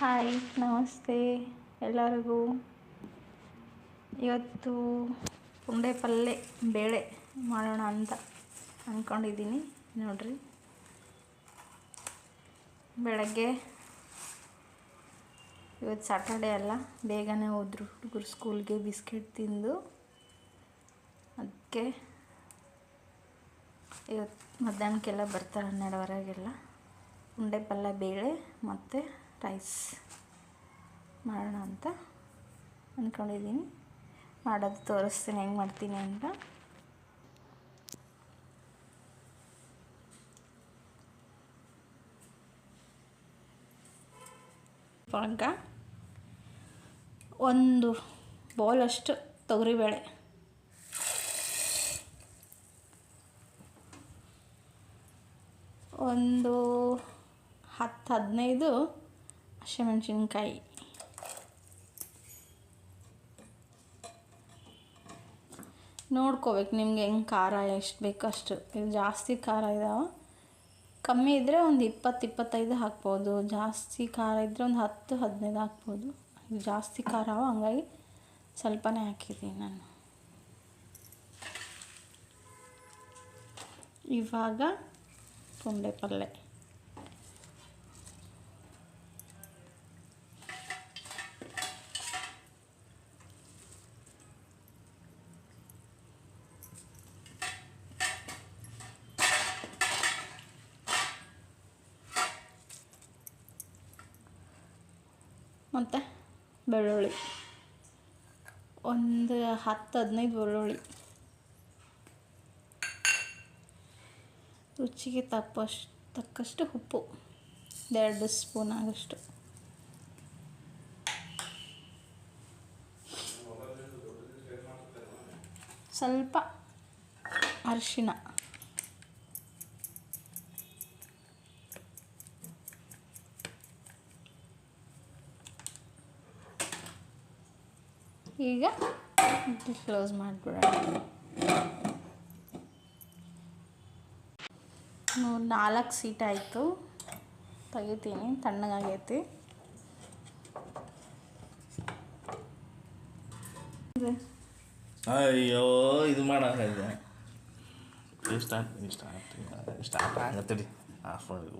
Hi, ನಮಸ್ತೆ ಎಲ್ಲರಿಗೂ. ಇವತ್ತು ಪುಂಡೆ ಪಲ್ಯ ಬೇಳೆ ಮಾಡೋಣ ಅಂತ ಅಂದ್ಕೊಂಡಿದ್ದೀನಿ ನೋಡಿರಿ. ಬೆಳಗ್ಗೆ ಇವತ್ತು ಸಾಟರ್ಡೆ ಅಲ್ಲ, ಬೇಗನೆ ಹೋದ್ರು ಹುಡುಗರು ಸ್ಕೂಲ್ಗೆ ಬಿಸ್ಕೆಟ್ ತಿಂದು. ಅದಕ್ಕೆ ಇವತ್ತು ಮಧ್ಯಾಹ್ನಕ್ಕೆಲ್ಲ ಬರ್ತಾರೆ ಹನ್ನೆರಡುವರೆಗೆಲ್ಲ. ಉಂಡೆ ಪಲ್ಯ ಬೇಳೆ ಮತ್ತು ರೈಸ್ ಮಾಡೋಣ ಅಂತ ಅಂದ್ಕೊಂಡಿದ್ದೀನಿ ಮಾಡೋದು ತೋರಿಸ್ತೀನಿ, ಹೆಂಗೆ ಮಾಡ್ತೀನಿ ಅಂತ. ಪಾಕ. ಒಂದು ಬೌಲಷ್ಟು ತೊಗರಿಬೇಳೆ. ಒಂದು ಹತ್ತು ಹದಿನೈದು ಹಸಿಮೆಣ್ಸಿನ್ಕಾಯಿ. ನೋಡ್ಕೋಬೇಕು ನಿಮ್ಗೆ ಹೆಂಗೆ ಖಾರ, ಎಷ್ಟು ಬೇಕು ಅಷ್ಟು. ಇದು ಜಾಸ್ತಿ ಖಾರ ಇದಾವೆ. ಕಮ್ಮಿ ಇದ್ದರೆ ಒಂದು ಇಪ್ಪತ್ತು ಇಪ್ಪತ್ತೈದು ಹಾಕ್ಬೋದು. ಜಾಸ್ತಿ ಖಾರ ಇದ್ದರೆ ಒಂದು ಹತ್ತು, ಹದಿನೈದು ಹಾಕ್ಬೋದು. ಜಾಸ್ತಿ ಖಾರ ಹಂಗಾಗಿ ಸ್ವಲ್ಪನೇ ಹಾಕಿದ್ದೀನಿ ನಾನು. ಇವಾಗ ಪುಂಡೆ ಪಲ್ಯ ಮತ್ತು ಬೆಳ್ಳುಳ್ಳಿ. ಒಂದು ಹತ್ತು ಹದಿನೈದು ಬೆಳ್ಳುಳ್ಳಿ. ರುಚಿಗೆ ತಪ್ಪಷ್ಟು, ತಕ್ಕಷ್ಟು ಉಪ್ಪು. ಎರಡು ಸ್ಪೂನ್ ಆಗಷ್ಟು. ಸ್ವಲ್ಪ ಅರಿಶಿನ. ಈಗ ಕ್ಲೋಸ್ ಮಾಡಿಬಿಡೋಣ. ನಾಲ್ಕು ಸೀಟ್ ಆಯಿತು. ತೆಗಿತೀನಿ, ತಣ್ಣಗಾಗೈತಿ. ಅಯ್ಯೋ, ಇದು ಮಾಡಂಗಿದೆ ಸ್ಟಾರ್ಟ್ ಸ್ಟಾರ್ಟ್ ರೀ ಆಗತ್ತೆ ಆಫ್ ಮಾಡಿ